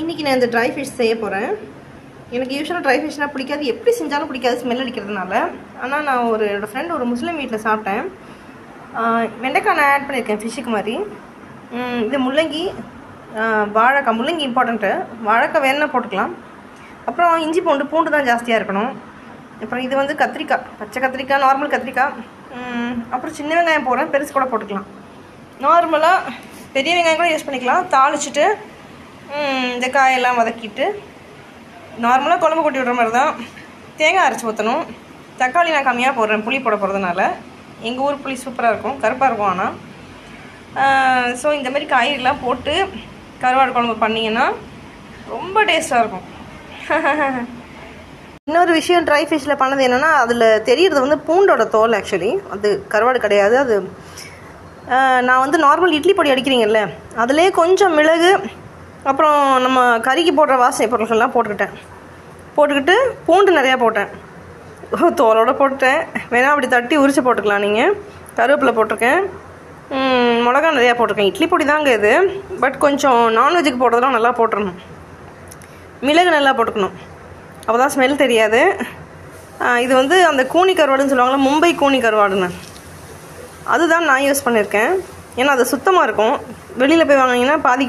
இன்றைக்கி நான் இந்த ட்ரை ஃபிஷ் செய்ய போகிறேன் எனக்கு யூஸ்வலாக ட்ரை ஃபிஷ்னால் பிடிக்காது. எப்படி செஞ்சாலும் பிடிக்காது ஸ்மெல் அடிக்கிறதுனால. ஆனால் நான் ஒரு என்னோடய ஃப்ரெண்ட் ஒரு முஸ்லீம் வீட்டில் சாப்பிட்டேன். வெண்டைக்காய் நான் ஆட் பண்ணியிருக்கேன் ஃபிஷ்ஷுக்கு மாதிரி. இது முள்ளங்கி வாழைக்காய் முள்ளங்கி இம்பார்ட்டண்ட்டு வாழைக்காய் வேணால் போட்டுக்கலாம். அப்புறம் இஞ்சி பூண்டு பூண்டு தான் ஜாஸ்தியாக இருக்கணும். அப்புறம் இது வந்து கத்திரிக்காய் பச்சை கத்திரிக்காய் நார்மல் கத்திரிக்காய். அப்புறம் சின்ன வெங்காயம் போடுறேன். பெருசு கூட போட்டுக்கலாம். நார்மலாக பெரிய வெங்காயம் கூட யூஸ் பண்ணிக்கலாம். தாளிச்சிட்டு இந்த காயெல்லாம் வதக்கிட்டு நார்மலாக குழம்பு கொட்டி விடுற மாதிரி தான் தேங்காய் அரைச்சி ஊற்றணும் தக்காளி நான் கம்மியாக போடுறேன் புளி போட போகிறதுனால எங்கள் ஊர் புளி சூப்பராக இருக்கும் கருப்பாக இருக்கும் ஆனால் ஸோ இந்த மாதிரி காய்கறிலாம் போட்டு கருவாடு குழம்பு பண்ணிங்கன்னா ரொம்ப டேஸ்ட்டாக இருக்கும். இன்னொரு விஷயம் ட்ரை ஃபிஷ்ஷில் பண்ணது என்னென்னா அதில் தெரியறது வந்து பூண்டோட தோல் ஆக்சுவலி அது கருவாடு கிடையாது அது நான் வந்து நார்மல் இட்லி பொடி அடிக்கிறீங்கல்ல அதிலே கொஞ்சம் மிளகு அப்புறம் நம்ம கறிக்கு போடுற வாசனை பொருட்கள்லாம் போட்டுக்கிட்டேன். போட்டுக்கிட்டு பூண்டு நிறையா போட்டேன். தோலோடு போட்டுட்டேன். வேணா அப்படி தட்டி உரிச்சு போட்டுக்கலாம் நீங்கள் கருவேப்பிலை போட்டிருக்கேன். மிளகா நிறையா போட்டிருக்கேன். இட்லி பொடி தாங்க இது. பட் கொஞ்சம் நான்வெஜ்ஜுக்கு போடுறதெல்லாம் நல்லா போட்டுடணும் மிளகு நல்லா போட்டுக்கணும். அப்போ தான் ஸ்மெல் தெரியாது இது வந்து அந்த கூனி கருவாடுன்னு சொல்லுவாங்கள்ல மும்பை கூனி கருவாடுன்னு. அதுதான் நான் யூஸ் பண்ணியிருக்கேன். ஏன்னா அது சுத்தமாக இருக்கும். வெளியில் போய் வாங்கினீங்கன்னா பாதிக்கு